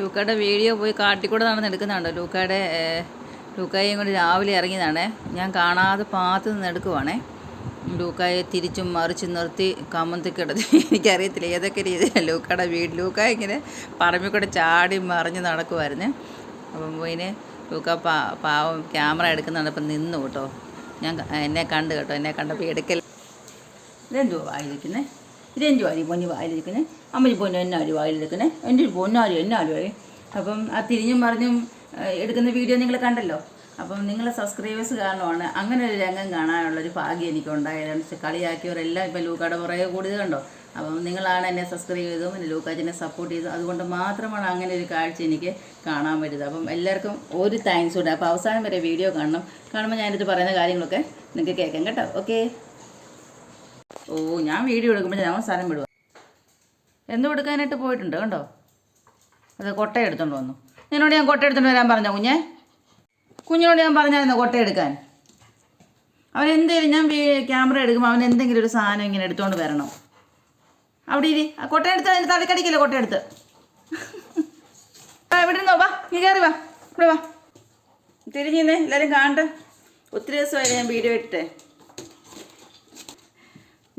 ലൂക്കയുടെ video പോയി കാട്ടിക്കൂടെ നടന്ന് എടുക്കുന്നുണ്ടോ? ലൂക്കയുടെ ലൂക്കായും കൂടി രാവിലെ ഇറങ്ങിയതാണേ. ഞാൻ കാണാതെ പാത്ത് നിന്ന് എടുക്കുവാണേ. ലൂക്കായെ തിരിച്ചും മറിച്ചും നിർത്തി കമന്തി കിടത്തി. എനിക്കറിയത്തില്ല ഏതൊക്കെ രീതിയിലാണ് ലൂക്കയുടെ വീട്. ലൂക്ക ഇങ്ങനെ പറമ്പിൽ കൂടെ ചാടി മറിഞ്ഞ് നടക്കുമായിരുന്നു അപ്പം പോയിന് ലൂക്ക പാ പാവം ക്യാമറ എടുക്കുന്നുണ്ട്. അപ്പം നിന്നു കേട്ടോ. ഞാൻ എന്നെ കണ്ടു കേട്ടോ. എന്നെ കണ്ടപ്പോൾ എടുക്കൽ ഇതെന്തുവാ വായിലിരിക്കുന്നത് ഇതെന്തുവാ അരി പൊന്നി വായിലിരിക്കുന്നത് അമ്മച്ചി പൊന്നു എന്നാടി വായിലിരിക്കുന്നത് എന്റെ ഒരു പൊന്നാരി എന്നാടി വായി അപ്പം ആ തിരിഞ്ഞും മറിഞ്ഞും എടുക്കുന്ന വീഡിയോ നിങ്ങൾ കണ്ടല്ലോ? അപ്പം നിങ്ങളെ സബ്സ്ക്രൈബേഴ്സ് കാരണമാണ് അങ്ങനെ ഒരു രംഗം കാണാനുള്ളൊരു ഭാഗ്യം എനിക്കുണ്ടായത്. കളിയാക്കിയവരെല്ലാം ഇപ്പം ലൂക്കാടെ പുറകെ കൂടിയത് കണ്ടോ? അപ്പം നിങ്ങളാണ് എന്നെ സബ്സ്ക്രൈബ് ചെയ്തതും എന്നെ ലൂക്കാച്ചിനെ സപ്പോർട്ട് ചെയ്തതും. അതുകൊണ്ട് മാത്രമാണ് അങ്ങനെ ഒരു കാഴ്ച എനിക്ക് കാണാൻ പറ്റിയത്. അപ്പം എല്ലാവർക്കും ഒരു താങ്ക്സ് ഉണ്ട് അപ്പോൾ അവസാനം വരെ വീഡിയോ കാണണം. കാണുമ്പോൾ ഞാനിത് പറയുന്ന കാര്യങ്ങളൊക്കെ നിങ്ങൾക്ക് കേൾക്കാം കേട്ടോ. ഓക്കേ ഓ ഞാൻ വീഡിയോ എടുക്കുമ്പോൾ ഞാൻ സ്ഥലം വിടുക എന്ത് കൊടുക്കാനായിട്ട് പോയിട്ടുണ്ട് കണ്ടോ? അത് കൊട്ട എടുത്തോണ്ട് വന്നു. നിന്നോട് ഞാൻ കൊട്ട എടുത്തോണ്ട് വരാൻ പറഞ്ഞോ കുഞ്ഞേ? കുഞ്ഞിനോട് ഞാൻ പറഞ്ഞായിരുന്നു കൊട്ട എടുക്കാൻ? അവൻ എന്തെങ്കിലും ഞാൻ ക്യാമറ എടുക്കുമ്പോൾ അവൻ എന്തെങ്കിലും ഒരു സാധനം ഇങ്ങനെ എടുത്തോണ്ട് വരണം. അവിടെ ഇരി. ആ കൊട്ട എടുത്ത് അതിന്റെ തടക്കടിക്കില്ല കൊട്ട എടുത്ത്? ആ ഇവിടെ നിന്നോ വാ നീ കയറി വാ. ഇവിടെ വാ. തിരിഞ്ഞിന്നേ എല്ലാവരും കാണട്ടെ? ഒത്തിരി ദിവസമായില്ലേ ഞാൻ വീഡിയോ ഇട്ടേ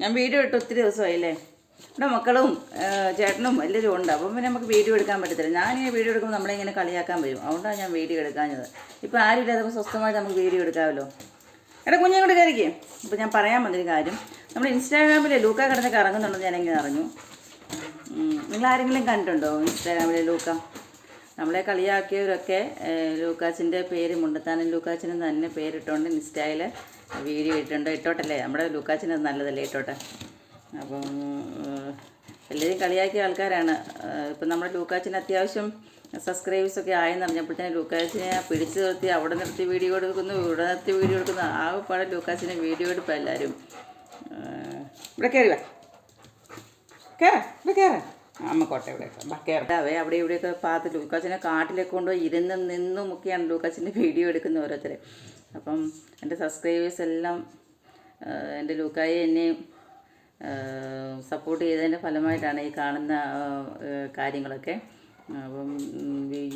ഞാൻ വീഡിയോ ഇട്ട് ഒത്തിരി ദിവസമായില്ലേ? ഇവിടെ മക്കളും ചേട്ടനും എല്ലാവരും ഉണ്ട്. അപ്പം പിന്നെ നമുക്ക് വീഡിയോ എടുക്കാൻ പറ്റത്തില്ല. ഞാനിങ്ങനെ വീഡിയോ എടുക്കുമ്പോൾ നമ്മളിങ്ങനെ കളിയാക്കാൻ വരും. അതുകൊണ്ടാണ് ഞാൻ വീഡിയോ എടുക്കാഞ്ഞത്. ഇപ്പോൾ ആരുമില്ലാതെ സ്വസ്ഥമായിട്ട് നമുക്ക് വീഡിയോ എടുക്കാമല്ലോ. എടാ കുഞ്ഞെ കൂടെ കയറിക്കേ. ഇപ്പോൾ ഞാൻ പറയാൻ വന്നൊരു കാര്യം. നമ്മൾ ഇൻസ്റ്റാഗ്രാമിൽ ലൂക്ക കിടന്നൊക്കെ ഇറങ്ങുന്നുണ്ടെന്ന് ഞാനിങ്ങനെ അറിഞ്ഞു? നിങ്ങൾ ആരെങ്കിലും കണ്ടിട്ടുണ്ടോ ഇൻസ്റ്റാഗ്രാമിലെ ലൂക്ക? നമ്മളെ കളിയാക്കിയവരൊക്കെ ലൂക്കാച്ചിന്റെ പേര് മുണ്ടത്താനും ലൂക്കാച്ചിനും തന്നെ പേരിട്ടുകൊണ്ട് ഇൻസ്റ്റയിൽ വീഡിയോ ഇട്ടുണ്ട് ഇട്ടോട്ടല്ലേ? നമ്മുടെ ലൂക്കാച്ചിന് അത് നല്ലതല്ലേ? ഇട്ടോട്ടെ. അപ്പം എല്ലാവരും കളിയാക്കിയ ആൾക്കാരാണ്. ഇപ്പം നമ്മുടെ ലൂക്കാച്ചിന് അത്യാവശ്യം സബ്സ്ക്രൈബേഴ്സ് ഒക്കെ ആയെന്ന് അറിഞ്ഞപ്പോഴത്തേന് ലൂക്കാച്ചിനെ പിടിച്ചു നിർത്തി അവിടെ നിർത്തി വീഡിയോ എടുക്കുന്നു ഇവിടെ നിർത്തി വീഡിയോ എടുക്കുന്നു. ആ പാടെ ലൂക്കാച്ചിനെ വീഡിയോ എടുപ്പം എല്ലാവരും ഇവിടെ കയറി വാ. ഇവിടെ കയറ അമ്മ കോട്ട ഇവിടെ കയറാവേ അവിടെ ഇവിടെയൊക്കെ പാത്ത് ലൂക്കാസിനെ കാട്ടിലൊക്കെ കൊണ്ടുപോയി ഇരുന്ന് നിന്നും ഒക്കെയാണ് ലൂക്കാസിന്റെ വീഡിയോ എടുക്കുന്ന ഓരോരുത്തരെ. അപ്പം എന്റെ സബ്സ്ക്രൈബേഴ്സ് എല്ലാം എന്റെ ലൂക്കായി എന്നെയും സപ്പോർട്ട് ചെയ്തതിന്റെ ഫലമായിട്ടാണ് ഈ കാണുന്ന കാര്യങ്ങളൊക്കെ. അപ്പം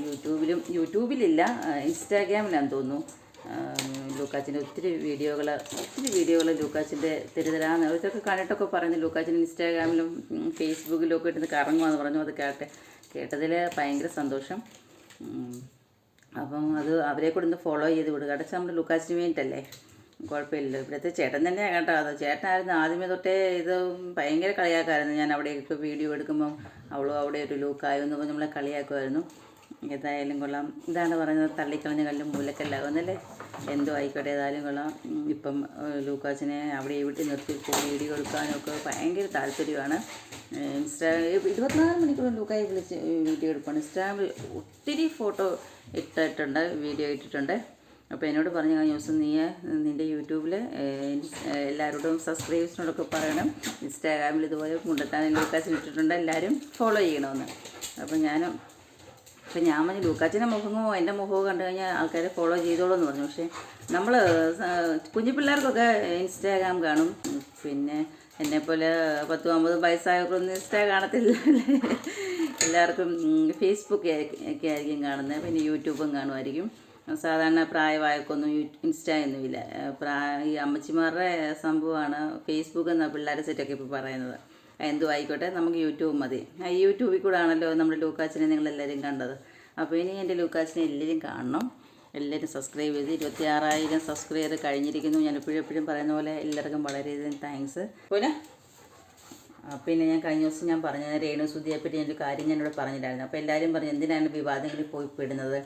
യൂട്യൂബിലും യൂട്യൂബിലില്ല ഇൻസ്റ്റാഗ്രാമിലാണെന്ന് തോന്നുന്നു. ലൂക്കാച്ചിന്റെ ഒത്തിരി വീഡിയോകൾ ഒത്തിരി വീഡിയോകൾ ലൂക്കാച്ചിന്റെ തെരുതരാന്ന് ഇതൊക്കെ കണ്ടിട്ടൊക്കെ പറഞ്ഞു ലൂക്കാച്ചിന്റെ ഇൻസ്റ്റാഗ്രാമിലും ഫേസ്ബുക്കിലും ഒക്കെ ഇട്ട് കറങ്ങുമെന്ന് പറഞ്ഞു അത് കേട്ടെ. കേട്ടതിൽ ഭയങ്കര സന്തോഷം. അപ്പം അത് അവരെ കൂടെ ഒന്ന് ഫോളോ ചെയ്ത് വിടുക. അടച്ച നമ്മുടെ ലൂക്കാച്ചിന് വേണ്ടിയിട്ടല്ലേ? കുഴപ്പമില്ല ഇവിടുത്തെ ചേട്ടൻ തന്നെയാണ് കേട്ടോ. അത് ചേട്ടനായിരുന്നു ആദ്യമേ തൊട്ടേ ഇത് ഭയങ്കര കളിയാക്കായിരുന്നു. ഞാൻ അവിടെയൊക്കെ വീഡിയോ എടുക്കുമ്പം അവളും അവിടെ ഒരു ലൂക്കായോ എന്ന് പറഞ്ഞ് നമ്മളെ കളിയാക്കുമായിരുന്നു. ഏതായാലും കൊള്ളാം. ഇതാണ് പറയുന്നത് തള്ളിക്കളഞ്ഞ കല്ലും മൂലക്കല്ലാകുന്നല്ലേ എന്തോ ആയിക്കോട്ടെ ഏതായാലും കൊള്ളാം. ഇപ്പം ലൂക്കാസിനെ അവിടെ ഇവിടെ നിർത്തി വീഡിയോ എടുക്കാനൊക്കെ ഭയങ്കര താല്പര്യമാണ്. ഇൻസ്റ്റാ ഇരുപത്തിനാല് മണിക്കൂർ ലൂക്കായി വിളിച്ച് വീഡിയോ എടുക്കുകയാണ് ഇൻസ്റ്റാഗ്രാമിൽ ഒത്തിരി ഫോട്ടോ ഇട്ടിട്ടുണ്ട് വീഡിയോ ഇട്ടിട്ടുണ്ട്. അപ്പോൾ എന്നോട് പറഞ്ഞു കഴിഞ്ഞ ദിവസം നീ നിന്റെ യൂട്യൂബിൽ എല്ലാവരോടും സബ്സ്ക്രൈബേഴ്സിനോടൊക്കെ പറയണം. ഇൻസ്റ്റാഗ്രാമിൽ ഇതുപോലെ കൊണ്ടെത്താൻ ലൂക്കാസിൽ ഇട്ടിട്ടുണ്ട് എല്ലാവരും ഫോളോ ചെയ്യണമെന്ന്. അപ്പോൾ ഞാനും അപ്പം ഞാൻ പറഞ്ഞു ലൂക്കാച്ചിന്റെ മുഖമോ എന്റെ മുഖമോ കണ്ടു കഴിഞ്ഞാൽ ആൾക്കാരെ ഫോളോ ചെയ്തോളൂ എന്ന് പറഞ്ഞു. പക്ഷേ നമ്മൾ കുഞ്ഞു പിള്ളേർക്കൊക്കെ ഇൻസ്റ്റാഗ്രാം കാണും. പിന്നെ എന്നെപ്പോലെ പത്തും അമ്പതും വയസ്സായവർക്കൊന്നും ഇൻസ്റ്റാ കാണത്തില്ല. എല്ലാവർക്കും ഫേസ്ബുക്ക് ഒക്കെ ആയിരിക്കും കാണുന്നത്. പിന്നെ യൂട്യൂബും കാണുമായിരിക്കും. സാധാരണ പ്രായമായക്കൊന്നും യൂ ഇൻസ്റ്റായൊന്നുമില്ല പ്രായ ഈ അമ്മച്ചിമാരുടെ സംഭവമാണ് ഫേസ്ബുക്ക് എന്ന പിള്ളേരെ സെറ്റൊക്കെ ഇപ്പോൾ പറയുന്നത്. എന്തും ആയിക്കോട്ടെ നമുക്ക് യൂട്യൂബ് മതി. ആ യൂട്യൂബിൽ കൂടെ ആണല്ലോ നമ്മുടെ ലൂക്കാച്ചിനെ നിങ്ങളെല്ലാവരും കണ്ടത്. അപ്പോൾ ഇനി എന്റെ ലൂക്കാച്ചിനെ എല്ലാവരും കാണണം. എല്ലാവരും സബ്സ്ക്രൈബ് ചെയ്ത് ഇരുപത്തി ആറായിരം സബ്സ്ക്രൈബർ കഴിഞ്ഞിരിക്കുന്നു. ഞാൻ എപ്പോഴും എപ്പോഴും പറയുന്ന പോലെ എല്ലാവർക്കും വളരെയധികം താങ്ക്സ് പോലെ പിന്നെ ഞാൻ കഴിഞ്ഞ ദിവസം ഞാൻ പറഞ്ഞ രേണു സുധിയെപ്പറ്റി ഞാനൊരു കാര്യം ഞാനിവിടെ പറഞ്ഞിട്ടായിരുന്നു അപ്പോൾ എല്ലാവരും പറഞ്ഞു എന്തിനാണ് വിവാദങ്ങളിൽ പോയി പെടുന്നത്?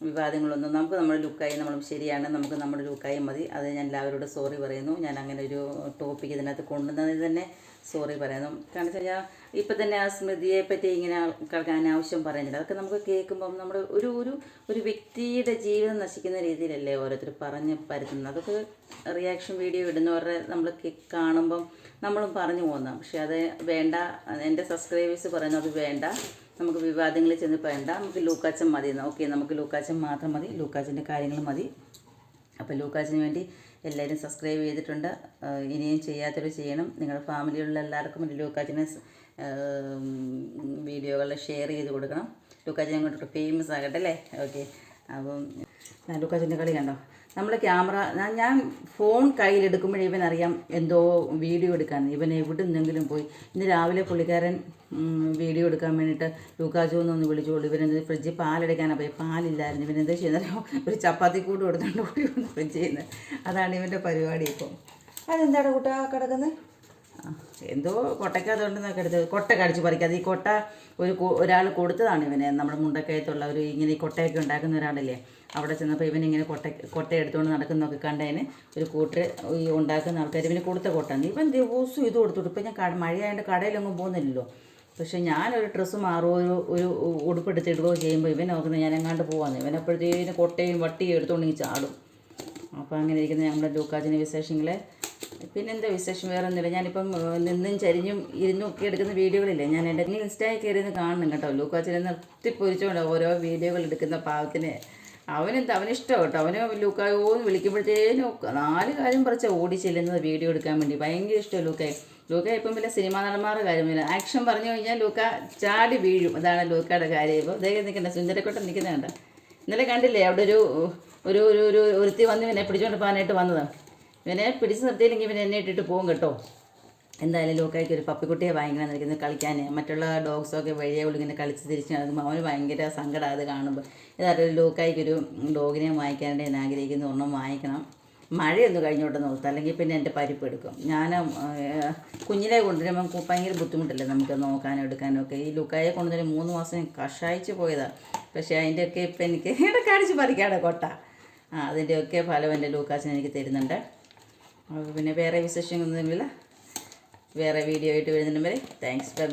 വിവാദങ്ങളൊന്നും നമുക്ക് നമ്മുടെ ലുക്കായി നമ്മൾ ശരിയാണ് നമുക്ക് നമ്മുടെ ലുക്കായി മതി. അത് ഞാൻ എല്ലാവരോടും സോറി പറയുന്നു. ഞാൻ അങ്ങനെ ഒരു ടോപ്പിക് ഇതിനകത്ത് കൊണ്ടുവന്നതിന് തന്നെ സോറി പറയുന്നു. കാരണം വെച്ച് കഴിഞ്ഞാൽ ഇപ്പം തന്നെ ആ സ്മൃതിയെ പറ്റി ഇങ്ങനെ ആൾക്കാർക്ക് അനാവശ്യം പറയുന്നില്ല. അതൊക്കെ നമുക്ക് കേൾക്കുമ്പം നമ്മുടെ ഒരു ഒരു ഒരു വ്യക്തിയുടെ ജീവിതം നശിക്കുന്ന രീതിയിലല്ലേ ഓരോരുത്തർ പറഞ്ഞ് പരത്തുന്നത്. അതൊക്കെ റിയാക്ഷൻ വീഡിയോ ഇടുന്നവരുടെ നമ്മൾ കാണുമ്പം നമ്മളും പറഞ്ഞു പോകുന്ന പക്ഷേ അത് വേണ്ട. എന്റെ സബ്സ്ക്രൈബേഴ്സ് പറയുന്നത് അത് വേണ്ട. നമുക്ക് വിവാദങ്ങളിൽ ചെന്ന് വേണ്ട നമുക്ക് ലൂക്കാച്ചൻ മതി. ഓക്കെ നമുക്ക് ലൂക്കാച്ചൻ മാത്രം മതി. ലൂക്കാച്ചന്റെ കാര്യങ്ങൾ മതി. അപ്പോൾ ലൂക്കാച്ചിന് വേണ്ടി എല്ലാവരും സബ്സ്ക്രൈബ് ചെയ്തിട്ടുണ്ട്. ഇനിയും ചെയ്യാത്തവർ ചെയ്യണം. നിങ്ങളുടെ ഫാമിലിയിലുള്ള എല്ലാവർക്കും ലൂക്കാച്ചിനെ വീഡിയോകൾ ഷെയർ ചെയ്ത് കൊടുക്കണം. ലൂക്കാച്ചൻ അങ്ങോട്ട് ഫേമസ് ആകട്ടെ അല്ലേ? ഓക്കെ. അപ്പം ലൂക്കാച്ചന്റെ കളി കണ്ടോ? നമ്മൾ ക്യാമറ ഞാൻ- ഫോൺ കയ്യിലെടുക്കുമ്പോഴേ ഇവൻ അറിയാം എന്തോ വീഡിയോ എടുക്കാൻ. ഇവൻ എവിടെ നിന്നെങ്കിലും പോയി. ഇന്ന് രാവിലെ പുള്ളിക്കാരൻ വീഡിയോ എടുക്കാൻ വേണ്ടിയിട്ട് എന്ന് ഒന്ന് വിളിച്ചോളൂ. ഇവനെന്ത് ഫ്രിഡ്ജിൽ പാലെടുക്കാനാണ് പോയി? പാലില്ലായിരുന്നു. ഇവൻ എന്താ ചെയ്യുന്നത് ഒരു ചപ്പാത്തി കൂട് കൊടുത്തോണ്ട് കൂടി ഫ്രിഡ്ജിൽ നിന്ന് അതാണ് ഇവന്റെ പരിപാടി ഇപ്പം. അതെന്താണ് കുട്ടാ കിടക്കുന്നത് ആ, കൊട്ടയ്ക്ക് കൊട്ടയ്ക്കകത്തുണ്ടെന്നൊക്കെ എടുത്ത് കൊട്ട കടിച്ച് പറിക്കാതെ. ഈ കൊട്ട ഒരു ഒരാൾ കൊടുത്തതാണ് ഇവനെ. നമ്മുടെ മുണ്ടക്കയത്തുള്ള ഒരു ഇങ്ങനെ ഈ കൊട്ടയൊക്കെ ഉണ്ടാക്കുന്ന ഒരാളല്ലേ? അവിടെ ചെന്നപ്പോൾ ഇവൻ ഇങ്ങനെ കൊട്ട കൊട്ട എടുത്തുകൊണ്ട് നടക്കുന്നൊക്കെ കണ്ടതിന് ഒരു കൂട്ടർ ഈ ഉണ്ടാക്കുന്ന ആൾക്കാർ ഇവന് കൊടുത്ത കൊട്ടാണ്. ഇവൻ ദിവസവും ഇത് കൊടുത്തു ഇപ്പം ഞാൻ കട മഴയായതുകൊണ്ട് കടയിലൊന്നും പോകുന്നില്ലല്ലോ. പക്ഷേ ഞാനൊരു ഡ്രസ്സ് മാറുമോ ഒരു ഒരു ഉടുപ്പെടുത്തിടുകയോ ചെയ്യുമ്പോൾ ഇവൻ നോക്കുന്നത് ഞാൻ എങ്ങാണ്ട് പോവാന്ന്. ഇവൻ അപ്പോഴത്തേനും കൊട്ടയും വട്ടിയും എടുത്തുകൊണ്ടെങ്കിൽ ചാടും. അപ്പോൾ അങ്ങനെ ഇരിക്കുന്ന ഞങ്ങളുടെ ലൂക്കാജിന് വിശേഷങ്ങൾ പിന്നെ എന്താ വിശേഷം? വേറെ ഒന്നുമില്ല ഞാനിപ്പം നിന്നും ചരിഞ്ഞും ഇരുന്നും ഒക്കെ എടുക്കുന്ന വീഡിയോകളില്ലേ ഞാൻ എന്റെ ഇൻസ്റ്റായി കയറി നിന്ന് കാണണം കേട്ടോ. ലൂക്കാച്ചിനെ നിർത്തിപ്പൊരിച്ചുകൊണ്ട് ഓരോ വീഡിയോകൾ എടുക്കുന്ന പാവത്തിന്. അവനെന്താ അവനിഷ്ടം കേട്ടോ. അവന് ലൂക്കായോ എന്ന് വിളിക്കുമ്പോഴത്തേനും നാല് കാര്യം പറിച്ച ഓടി ചെല്ലുന്നത് വീഡിയോ എടുക്കാൻ വേണ്ടി. ഭയങ്കര ഇഷ്ടമാണ് ലൂക്കായി ലൂക്ക ഇപ്പം പിന്നെ സിനിമാ നടന്മാരുടെ കാര്യമില്ല ആക്ഷൻ പറഞ്ഞു കഴിഞ്ഞാൽ ലൂക്ക ചാടി വീഴും. അതാണ് ലൂക്കയുടെ കാര്യം. ഇപ്പോൾ അദ്ദേഹം നിൽക്കണ്ട സുന്ദരക്കോട്ടം നിൽക്കുന്ന കണ്ട. ഇന്നലെ കണ്ടില്ലേ അവിടെ ഒരു ഒരു ഒരു ഒരു ഒരുത്തി വന്ന് ഇവനെ പിടിച്ചുകൊണ്ട് പോകാനായിട്ട് വന്നതാണ് ഇവനെ പിടിച്ച് നിർത്തിയില്ലെങ്കിൽ ഇവനെ എന്നെ ഇട്ടിട്ട് പോകും കേട്ടോ. എന്തായാലും ലോക്കായിക്ക് ഒരു പപ്പിക്കുട്ടിയെ ഭയങ്കര നിൽക്കുന്നത് കളിക്കാൻ മറ്റുള്ള ഡോഗ്സൊക്കെ വഴിയെ ഇങ്ങനെ കളിച്ച് തിരിച്ച് നടക്കുമ്പോൾ അവന് ഭയങ്കര സങ്കടം അത് കാണുമ്പോൾ ഇതായിട്ട് ലോക്കായിക്കൊരു ഡോഗിനെ വാങ്ങിക്കാനായിട്ട് ഞാൻ ആഗ്രഹിക്കുന്ന. ഒരെണ്ണം വാങ്ങിക്കണം. മഴയൊന്ന് കഴിഞ്ഞോട്ടെ നോക്കാം അല്ലെങ്കിൽ പിന്നെ എന്റെ പരിപ്പ് എടുക്കും. ഞാൻ കുഞ്ഞിനെ കൊണ്ടുവരുമ്പോൾ ഭയങ്കര ബുദ്ധിമുട്ടല്ലേ നമുക്ക് നോക്കാനും എടുക്കാനും ഒക്കെ. ഈ ലുക്കായെ കൊണ്ടുവരുന്ന മൂന്ന് മാസം കഷായിച്ച് പോയതാണ് പക്ഷേ അതിന്റെയൊക്കെ ഇപ്പം എനിക്ക് ഇടക്കടിച്ച് പറിക്കാണ് കൊട്ട. ആ അതിന്റെയൊക്കെ ഫലം എന്റെ ലൂക്കാസിന് എനിക്ക് തരുന്നുണ്ട്. അപ്പോൾ പിന്നെ വേറെ വിശേഷങ്ങളൊന്നുമില്ല. വേറെ വീഡിയോ ആയിട്ട് വരുന്നതിന് വരെ താങ്ക്സ് ബൈ